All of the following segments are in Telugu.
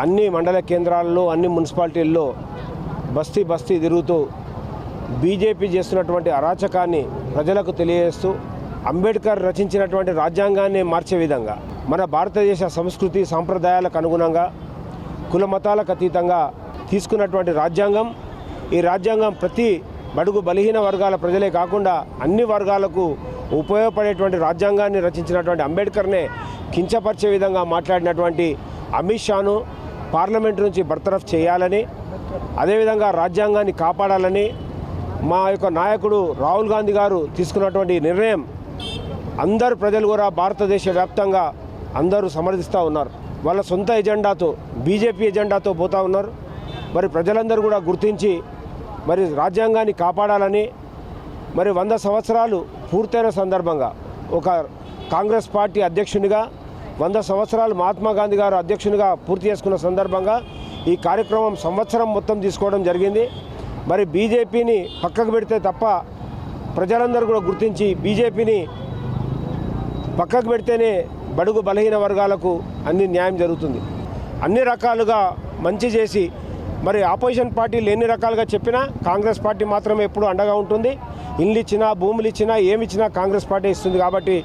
అన్ని మండల కేంద్రాల్లో అన్ని మున్సిపాలిటీల్లో బస్తీ బస్తీ తిరుగుతూ బీజేపీ చేస్తున్నటువంటి అరాచకాన్ని ప్రజలకు తెలియజేస్తూ అంబేద్కర్ రచించినటువంటి రాజ్యాంగాన్ని మార్చే విధంగా మన భారతదేశ సంస్కృతి సాంప్రదాయాలకు అనుగుణంగా కుల మతాలకు అతీతంగా తీసుకున్నటువంటి రాజ్యాంగం ఈ రాజ్యాంగం ప్రతి బడుగు బలహీన వర్గాల ప్రజలే కాకుండా అన్ని వర్గాలకు ఉపయోగపడేటువంటి రాజ్యాంగాన్ని రచించినటువంటి అంబేద్కర్నే కించపరిచే విధంగా మాట్లాడినటువంటి అమిత్ షాను పార్లమెంట్ నుంచి బర్తరఫ్ చేయాలని అదేవిధంగా రాజ్యాంగాన్ని కాపాడాలని మా యొక్క నాయకుడు రాహుల్ గాంధీ గారు తీసుకున్నటువంటి నిర్ణయం అందరు ప్రజలు కూడా భారతదేశ వ్యాప్తంగా అందరూ సమర్థిస్తూ ఉన్నారు. వాళ్ళ సొంత ఎజెండాతో బీజేపీ ఎజెండాతో పోతూ ఉన్నారు. మరి ప్రజలందరూ కూడా గుర్తించి మరి రాజ్యాంగాన్ని కాపాడాలని మరి వంద సంవత్సరాలు పూర్తయిన సందర్భంగా ఒక కాంగ్రెస్ పార్టీ అధ్యక్షునిగా వంద సంవత్సరాలు మహాత్మా గాంధీ గారు అధ్యక్షునిగా పూర్తి చేసుకున్న సందర్భంగా ఈ కార్యక్రమం సంవత్సరం మొత్తం తీసుకోవడం జరిగింది. మరి బీజేపీని పక్కకు పెడితే తప్ప ప్రజలందరూ కూడా గుర్తించి బీజేపీని పక్కకు పెడితేనే బడుగు బలహీన వర్గాలకు అన్ని న్యాయం జరుగుతుంది. అన్ని రకాలుగా మంచి చేసి మరి ఆపోజిషన్ పార్టీలు ఎన్ని రకాలుగా చెప్పినా కాంగ్రెస్ పార్టీ మాత్రమే ఎప్పుడు అండగా ఉంటుంది. ఇల్లు ఇచ్చినా భూములు ఇచ్చినా ఏమి ఇచ్చినా కాంగ్రెస్ పార్టీ ఇస్తుంది కాబట్టి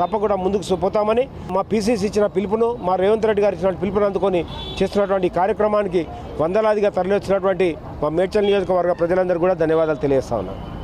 తప్పకుండా ముందుకు పోతామని మా పీసీసీ ఇచ్చిన పిలుపును మా రేవంత్ రెడ్డి గారు ఇచ్చిన పిలుపును అందుకొని చేస్తున్నటువంటి కార్యక్రమానికి వందలాదిగా తరలివచ్చినటువంటి మా మేడ్చల్ నియోజకవర్గ ప్రజలందరూ కూడా ధన్యవాదాలు తెలియజేస్తా ఉన్నాను